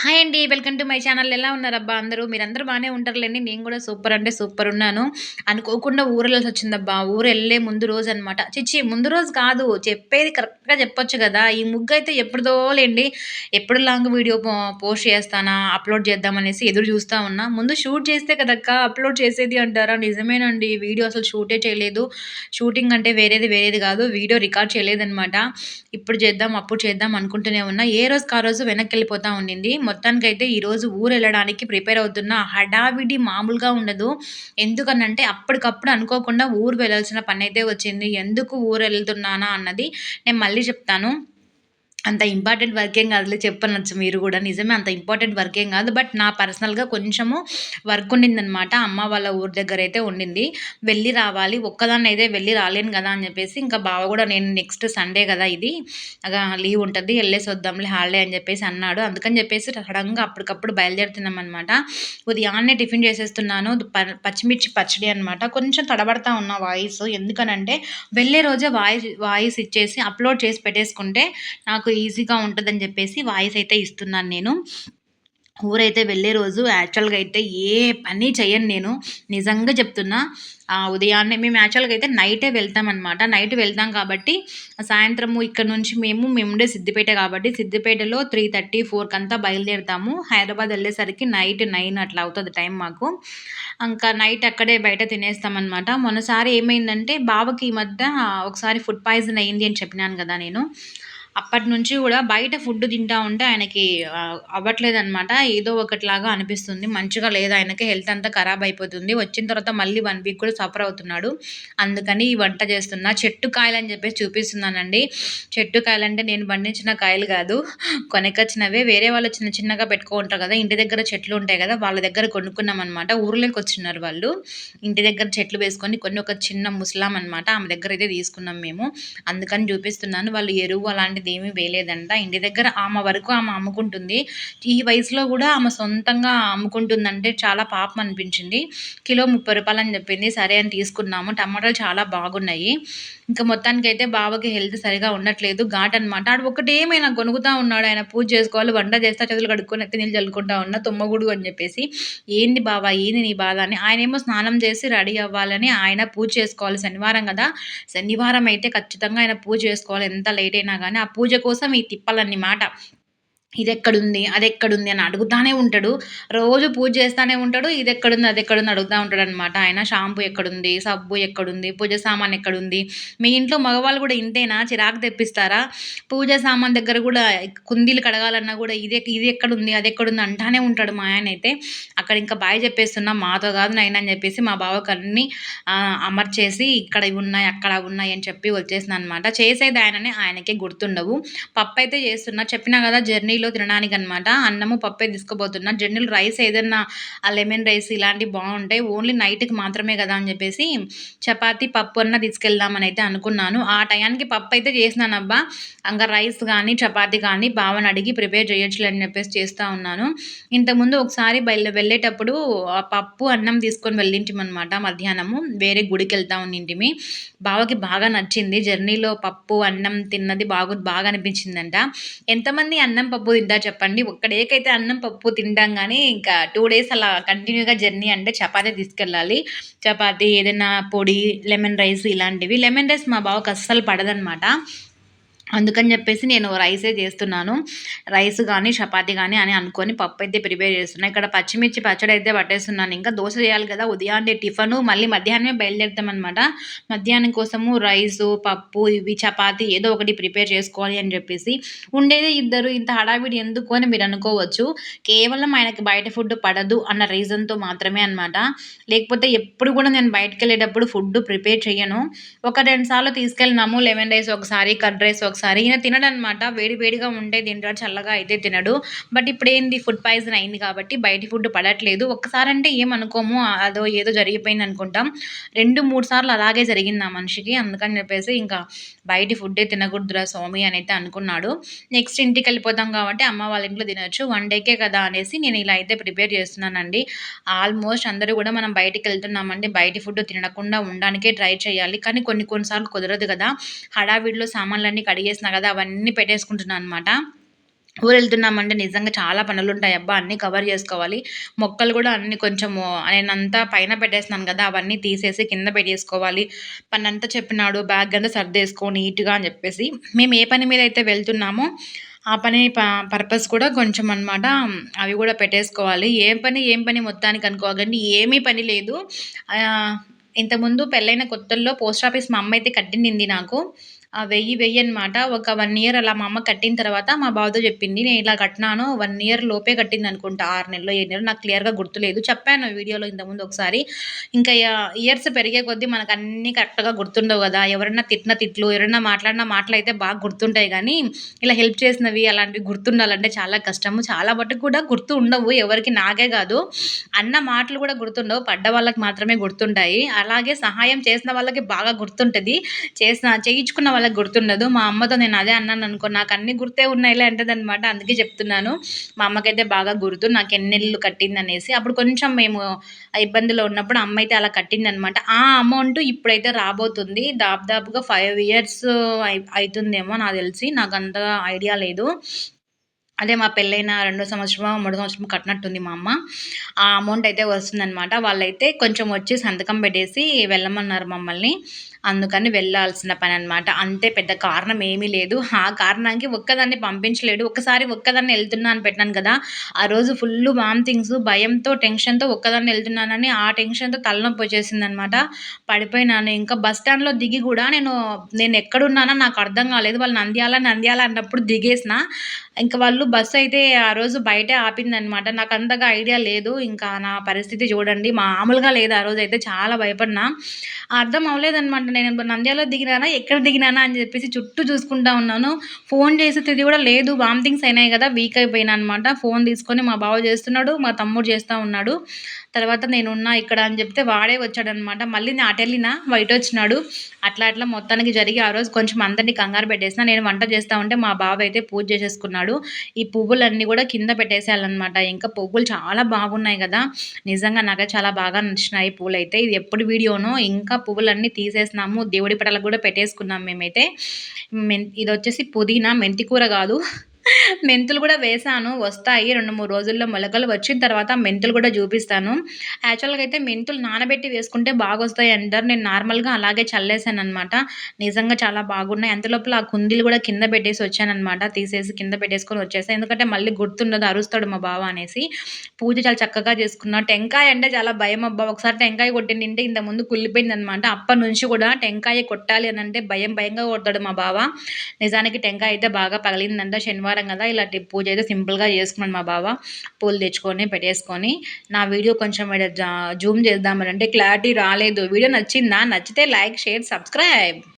Hi అండి welcome to my channel. ఎలా ఉన్నారబ్బా అందరూ? మీరందరూ బాగానే ఉంటారులేండి. నేను కూడా సూపర్ అంటే సూపర్ ఉన్నాను. అనుకోకుండా ఊరు వచ్చిందబ్బా. ఊరు వెళ్ళే ముందు రోజు అనమాట చిచ్చి ముందు రోజు కాదు. చెప్పేది కరెక్ట్గా చెప్పొచ్చు కదా. ఈ ముగ్గు అయితే ఎప్పుడుదో లేండి. ఎప్పుడు లాంగ్ వీడియో పోస్ట్ చేస్తానా అప్లోడ్ చేద్దామనేసి ఎదురు చూస్తూ ఉన్నా. ముందు షూట్ చేస్తే కదక్క అప్లోడ్ చేసేది అంటారా? నిజమేనండి. వీడియో అసలు షూటే చేయలేదు. షూటింగ్ అంటే వేరేది వేరేది కాదు. వీడియో రికార్డ్ చేయలేదనమాట ఇప్పుడు చేద్దాం అప్పుడు చేద్దాం అనుకుంటూనే ఉన్నా. ఏ రోజు ఆ రోజు వెనక్కి వెళ్ళిపోతూ ఉండింది. మొత్తానికైతే ఈరోజు ఊరు వెళ్ళడానికి ప్రిపేర్ అవుతున్న హడావిడి మామూలుగా ఉండదు. ఎందుకనంటే అప్పటికప్పుడు అనుకోకుండా ఊరు వెళ్ళాల్సిన పని అయితే వచ్చింది. ఎందుకు ఊరు వెళ్తున్నానా అన్నది నేను మళ్ళీ చెప్తాను. అంత ఇంపార్టెంట్ వర్క్ ఏం కాదులే చెప్పనొచ్చు మీరు కూడా. నిజమే అంత ఇంపార్టెంట్ వర్క్ ఏం కాదు. బట్ నా పర్సనల్గా కొంచెము వర్క్ ఉండిందనమాట అమ్మ వాళ్ళ ఊరి దగ్గర అయితే ఉండింది. వెళ్ళి రావాలి. ఒక్కదాన్ని అయితే వెళ్ళి రాలేను కదా అని చెప్పేసి ఇంకా బావ కూడా నేను నెక్స్ట్ సండే కదా ఇది లీవ్ ఉంటుంది. వెళ్ళేసి వద్దాంలే హాలిడే అని చెప్పేసి అన్నాడు. అందుకని చెప్పేసి సడన్గా అప్పటికప్పుడు బయలుదేరుతున్నాం అనమాట ఉదయాన్నే టిఫిన్ చేసేస్తున్నాను. పచ్చిమిర్చి పచ్చడి అనమాట కొంచెం తడబడతా ఉన్న వాయిస్. ఎందుకనంటే వెళ్ళే రోజే వాయిస్ వాయిస్ ఇచ్చేసి అప్లోడ్ చేసి పెట్టేసుకుంటే నాకు ఈజీగా ఉంటుందని చెప్పేసి వాయిస్ అయితే ఇస్తున్నాను నేను. ఊరైతే వెళ్ళే రోజు యాక్చువల్గా అయితే ఏ పని చేయను నేను. నిజంగా చెప్తున్నా ఉదయాన్నే మేము యాక్చువల్గా అయితే నైటే వెళ్తామన్నమాట. నైట్ వెళ్తాం కాబట్టి సాయంత్రము ఇక్కడ నుంచి మేము మేముండే సిద్దిపేట కాబట్టి సిద్దిపేటలో త్రీ థర్టీ ఫోర్కి అంతా బయలుదేరుతాము. హైదరాబాద్ వెళ్ళేసరికి నైట్ నైన్ అట్లా అవుతుంది టైం మాకు. ఇంకా నైట్ అక్కడే బయట తినేస్తామన్నమాట. మొన్నసారి ఏమైందంటే బావకి ఈ మధ్య ఒకసారి ఫుడ్ పాయిజన్ అయింది అని చెప్పినాను కదా నేను. అప్పటి నుంచి కూడా బయట ఫుడ్ తింటా ఉంటే ఆయనకి అవ్వట్లేదనమాట ఏదో ఒకటిలాగా అనిపిస్తుంది. మంచిగా లేదు. ఆయనకి హెల్త్ అంతా ఖరాబ్ అయిపోతుంది. వచ్చిన తర్వాత మళ్ళీ వన్ వీక్ కూడా సఫర్ అవుతున్నాడు. అందుకని ఈ వంట చేస్తున్నా. చెట్టు కాయలు అని చెప్పేసి చూపిస్తున్నానండి. చెట్టు కాయలు అంటే నేను పండించిన కాయలు కాదు. కొనకొచ్చినవే. వేరే వాళ్ళు చిన్న చిన్నగా పెట్టుకుంటారు కదా. ఇంటి దగ్గర చెట్లు ఉంటాయి కదా. వాళ్ళ దగ్గర కొనుక్కున్నాం అనమాట ఊర్లోకి వచ్చినారు వాళ్ళు. ఇంటి దగ్గర చెట్లు వేసుకొని కొన్ని ఒక చిన్న ముసలాం అనమాట ఆమె దగ్గర అయితే తీసుకున్నాం మేము. అందుకని చూపిస్తున్నాను. వాళ్ళు ఎరువు అలాంటి అలాంటిది ఏమీ వేయలేదంట. ఇంటి దగ్గర ఆమె వరకు ఆమె అమ్ముకుంటుంది. ఈ వయసులో కూడా ఆమె సొంతంగా అమ్ముకుంటుందంటే చాలా పాపం అనిపించింది. కిలో ముప్పై రూపాయలు అని చెప్పింది. సరే అని తీసుకున్నాము. టమాటాలు చాలా బాగున్నాయి. ఇంకా మొత్తానికి అయితే బావకి హెల్త్ సరిగా ఉండట్లేదు ఘాట్ అనమాట ఆడు ఒకటి ఏమైనా కొనుక్కుతా ఉన్నాడు ఆయన పూజ చేసుకోవాలి వంట చేస్తా చదువులు కడుక్కొని ఎత్తి నీళ్ళు చల్లుకుంటా ఉన్నా తుమ్మగుడు అని చెప్పేసి ఏంది బావా ఏంది నీ బాధ? అని ఆయన ఏమో స్నానం చేసి రెడీ అవ్వాలని ఆయన పూజ చేసుకోవాలి శనివారం కదా. శనివారం అయితే ఖచ్చితంగా ఆయన పూజ చేసుకోవాలి ఎంత లేట్ అయినా కానీ ఆ పూజ కోసం ఈ తిప్పలన్నమాట. ఇది ఎక్కడుంది అది ఎక్కడుంది అని అడుగుతానే ఉంటాడు. రోజు పూజ చేస్తానే ఉంటాడు ఇది ఎక్కడుంది అది ఎక్కడుంది అడుగుతూ ఉంటాడు అనమాట ఆయన షాంపూ ఎక్కడుంది సబ్బు ఎక్కడుంది పూజ సామాన్ ఎక్కడుంది? మీ ఇంట్లో మగవాళ్ళు కూడా ఇంతేనా? చిరాకు తెప్పిస్తారా? పూజ సామాన్ దగ్గర కూడా కుందీలు కడగాలన్నా కూడా ఇది ఇది ఎక్కడుంది అది ఎక్కడుంది అంటానే ఉంటాడు మా ఆయన అయితే. అక్కడ ఇంకా బాయ్ చెప్పేస్తున్నా మాతో కాదు నైనా అని చెప్పేసి మా బావకు అన్నీ అమర్చేసి ఇక్కడ ఉన్నాయి అక్కడ ఉన్నాయి అని చెప్పి వచ్చేసిన అనమాట చేసేది ఆయననే ఆయనకే గుర్తుండవు. పప్పు అయితే చేస్తున్నా చెప్పినా కదా జర్నీ జర్నీలో తినడానికి అనమాట అన్నము పప్పే తీసుకోబోతున్నా జనరల్ రైస్ ఏదన్నా ఆ లెమన్ రైస్ ఇలాంటివి బాగుంటాయి. ఓన్లీ నైట్కి మాత్రమే కదా అని చెప్పేసి చపాతి పప్పు అన్న తీసుకెళ్దామని అయితే అనుకున్నాను. ఆ టయానికి పప్పు అయితే చేసినాను అబ్బా ఇంకా రైస్ కానీ చపాతి కానీ బావని అడిగి ప్రిపేర్ చేయొచ్చు అని చెప్పేసి చేస్తూ ఉన్నాను. ఇంతకుముందు ఒకసారి బయలు వెళ్ళేటప్పుడు ఆ పప్పు అన్నం తీసుకొని వెళ్ళింటిమనమాట మధ్యాహ్నము. వేరే గుడికి వెళ్తా ఉండింటిమి. బావకి బాగా నచ్చింది. జర్నీలో పప్పు అన్నం తిన్నది బాగు బాగా అనిపించిందంట. ఎంతమంది అన్నం పప్పు పప్పు తింటా చెప్పండి. ఒక్కడేకైతే అన్నం పప్పు తింటాం కానీ ఇంకా టూ డేస్ అలా కంటిన్యూగా జర్నీ అంటే చపాతీ తీసుకెళ్ళాలి. చపాతీ ఏదైనా పొడి లెమన్ రైస్ ఇలాంటివి. లెమన్ రైస్ మా బావకు అస్సలు పడదనమాట అందుకని చెప్పేసి నేను రైసే చేస్తున్నాను. రైస్ కానీ చపాతి కానీ అని అనుకొని పప్పు అయితే ప్రిపేర్ చేస్తున్నాను ఇక్కడ పచ్చిమిర్చి పచ్చడి అయితే పట్టేస్తున్నాను. ఇంకా దోశ చేయాలి కదా ఉదయాన్నే టిఫను. మళ్ళీ మధ్యాహ్నమే బయలుదేరుతామన్నమాట. మధ్యాహ్నం కోసము రైసు పప్పు ఇవి చపాతి ఏదో ఒకటి ప్రిపేర్ చేసుకోవాలి అని చెప్పేసి ఉండేదే ఇద్దరు. ఇంత హడావిడి ఎందుకు అని మీరు అనుకోవచ్చు. కేవలం ఆయనకి బయట ఫుడ్ పడదు అన్న రీజన్తో మాత్రమే అనమాట లేకపోతే ఎప్పుడు కూడా నేను బయటకు వెళ్ళేటప్పుడు ఫుడ్ ప్రిపేర్ చేయను ఒక రెండు సార్లు తీసుకెళ్ళినాము. లెమన్ రైస్ ఒకసారి కర్డ్ రైస్ ఒకసారి ఒకసారి. ఈయన తినడనమాట. వేడి వేడిగా ఉంటే తింటాడు చల్లగా అయితే తినడు. బట్ ఇప్పుడు ఏంది ఫుడ్ పాయిజన్ అయింది కాబట్టి బయట ఫుడ్ పడట్లేదు. ఒక్కసారి అంటే ఏమనుకోము? అదో ఏదో జరిగిపోయింది అనుకుంటాం. రెండు మూడు సార్లు అలాగే జరిగింది ఆ మనిషికి. అందుకని చెప్పేసి ఇంకా బయట ఫుడ్డే తినకూడదురా స్వామి అని అయితే అనుకున్నాడు. నెక్స్ట్ ఇంటికి వెళ్ళిపోతాం కాబట్టి అమ్మ వాళ్ళ ఇంట్లో తినొచ్చు. వన్ డేకే కదా అనేసి నేను ఇలా అయితే ప్రిపేర్ చేస్తున్నానండి. ఆల్మోస్ట్ అందరూ కూడా మనం బయటికి వెళ్తున్నామండి బయట ఫుడ్ తినకుండా ఉండడానికే ట్రై చేయాలి. కానీ కొన్ని కొన్నిసార్లు కుదరదు కదా. హడావిడిలో సామాన్లన్నీ చేసినా కదా అవన్నీ పెట్టేసుకుంటున్నాను అనమాట ఊరు వెళ్తున్నామంటే నిజంగా చాలా పనులు ఉంటాయి అబ్బా అన్నీ కవర్ చేసుకోవాలి. మొక్కలు కూడా అన్ని కొంచెము నేనంతా పైన పెట్టేస్తున్నాను కదా అవన్నీ తీసేసి కింద పెట్టేసుకోవాలి. పని అంతా చెప్పినాడు బ్యాగ్ అంతా సర్దేసుకో నీట్గా అని చెప్పేసి. మేము ఏ పని మీద అయితే వెళ్తున్నామో ఆ పని ప పర్పస్ కూడా కొంచెం అనమాట అవి కూడా పెట్టేసుకోవాలి. ఏం పని ఏం పని మొత్తానికి అనుకోకండి. ఏమీ పని లేదు. ఇంతకుముందు పెళ్ళైన కొత్తల్లో పోస్ట్ ఆఫీస్ మా అమ్మ అయితే కట్టింది నాకు. వెయ్యి వెయ్యి అనమాట ఒక వన్ ఇయర్ అలా మా అమ్మ కట్టిన తర్వాత మా బావతో చెప్పింది నేను ఇలా కట్టినాను వన్ ఇయర్ లోపే కట్టింది అనుకుంటా ఆరు నెలలో ఏడు నెలలు నాకు క్లియర్గా గుర్తులేదు. చెప్పాను వీడియోలో ఇంతకుముందు ఒకసారి. ఇంకా ఇయర్స్ పెరిగే కొద్దీ మనకు అన్నీ కరెక్ట్గా గుర్తుండవు కదా. ఎవరైనా తిట్టిన తిట్లు ఎవరైనా మాట్లాడిన మాటలు అయితే బాగా గుర్తుంటాయి కానీ ఇలా హెల్ప్ చేసినవి అలాంటివి గుర్తుండాలంటే చాలా కష్టము. చాలా మటుకు కూడా గుర్తు ఉండవు ఎవరికి నాకే కాదు. అన్న మాటలు కూడా గుర్తుండవు పడ్డ వాళ్ళకి మాత్రమే గుర్తుంటాయి. అలాగే సహాయం చేసిన వాళ్ళకి బాగా గుర్తుంటుంది. చేసిన చేయించుకున్న వాళ్ళకి గుర్తుండదు మా అమ్మతో నేను అదే అన్నాను అనుకో నాకు అన్ని గుర్తే ఉన్నాయిలే అంటదనమాట అందుకే చెప్తున్నాను. మా అమ్మకైతే బాగా గుర్తు నాకు ఎన్నెళ్ళు కట్టింది అనేసి అప్పుడు కొంచెం మేము ఇబ్బందిలో ఉన్నప్పుడు అమ్మ అయితే అలా కట్టిందనమాట ఆ అమౌంట్ ఇప్పుడైతే రాబోతుంది. దాదాపుగా ఫైవ్ ఇయర్స్ అవుతుందేమో నాకు తెలిసి. నాకు అంత ఐడియా లేదు. అదే మా పెళ్ళైన రెండో సంవత్సరం మూడో సంవత్సరం కట్టినట్టుంది మా అమ్మ. ఆ అమౌంట్ అయితే వస్తుందనమాట వాళ్ళైతే కొంచెం వచ్చి సంతకం పెట్టేసి వెళ్ళమన్నారు మమ్మల్ని. అందుకని వెళ్ళాల్సిన పని అనమాట అంతే పెద్ద కారణం ఏమీ లేదు. ఆ కారణానికి ఒక్కదాన్ని పంపించలేడు. ఒక్కసారి ఒక్కదాన్ని వెళ్తున్నా అని పెట్టాను కదా ఆ రోజు ఫుల్ వామిటింగ్స్ భయంతో టెన్షన్తో ఒక్కదాన్ని వెళ్తున్నానని ఆ టెన్షన్తో తలనొప్పి వచ్చేసింది అనమాట పడిపోయినాను. ఇంకా బస్ స్టాండ్లో దిగి కూడా నేను నేను ఎక్కడున్నానో నాకు అర్థం కాలేదు. వాళ్ళు నంద్యాల నంద్యాల అన్నప్పుడు దిగేసిన. ఇంకా వాళ్ళు బస్సు అయితే ఆ రోజు బయటే ఆపిందనమాట నాకు అంతగా ఐడియా లేదు. ఇంకా నా పరిస్థితి చూడండి. మామూలుగా లేదు. ఆ రోజు అయితే చాలా భయపడినా. అర్థం అవ్వలేదన్నమాట. అవ్వలేదనమాట నేను నంద్యాలలో దిగినానా ఎక్కడ దిగినానా అని చెప్పేసి చుట్టూ చూసుకుంటా ఉన్నాను. ఫోన్ చేసే తిది కూడా లేదు. వామిటింగ్స్ అయినాయి కదా వీక్ అయిపోయినా అనమాట ఫోన్ తీసుకొని మా బావ చేస్తున్నాడు మా తమ్ముడు చేస్తూ ఉన్నాడు. తర్వాత నేనున్నా ఇక్కడ అని చెప్తే వాడే వచ్చాడనమాట. మళ్ళీ నేను అటు బయట వచ్చినాడు. అట్లా అట్లా మొత్తానికి జరిగి ఆ రోజు కొంచెం అందరినీ కంగారు పెట్టేసిన. నేను వంట చేస్తా ఉంటే మా బావ అయితే పూజ చేసేసుకున్నాడు. ఈ పువ్వులన్నీ కూడా కింద పెట్టేసేయాలన్నమాట. ఇంకా పువ్వులు చాలా బాగున్నాయి కదా. నిజంగా నాకు చాలా బాగా నచ్చినాయి పువ్వులు అయితే ఇది ఎప్పుడు వీడియోనో ఇంకా పువ్వులన్నీ తీసేసినాము. దేవుడి పటలకు కూడా పెట్టేసుకున్నాం మేమైతే. ఇది వచ్చేసి పుదీనా మెంతికూర కాదు. మెంతులు కూడా వేసాను వస్తాయి. రెండు మూడు రోజుల్లో మొలకలు వచ్చిన తర్వాత మెంతులు కూడా చూపిస్తాను. యాక్చువల్గా అయితే మెంతులు నానబెట్టి వేసుకుంటే బాగా వస్తాయి అంటారు. నేను నార్మల్గా అలాగే చల్లేసాను అనమాట నిజంగా చాలా బాగున్నాయి. అంతలోపల ఆ కుందీలు కూడా కింద పెట్టేసి వచ్చానమాట తీసేసి కింద పెట్టేసుకొని వచ్చేసాను ఎందుకంటే మళ్ళీ గుర్తుండదు అరుస్తాడు మా బావ అనేసి. పూజ చాలా చక్కగా చేసుకున్నా. టెంకాయ అంటే చాలా భయం అబ్బా. ఒకసారి టెంకాయ కొట్టింది ఇంత ముందు కుళ్ళిపోయింది అనమాట అప్పటి నుంచి కూడా టెంకాయ కొట్టాలి అని అంటే భయం భయంగా కొడతాడు మా బావ. నిజానికి టెంకాయ అయితే బాగా పగిలిందంట. శనివారం శనివారం కదా ఇలాంటి పూజ అయితే సింపుల్గా చేసుకున్నాను మా బావ. పూలు తెచ్చుకొని పెట్టేసుకొని నా వీడియో కొంచెం జూమ్ చేద్దామని అంటే క్లారిటీ రాలేదు. వీడియో నచ్చిందా? నచ్చితే లైక్ షేర్ సబ్స్క్రైబ్.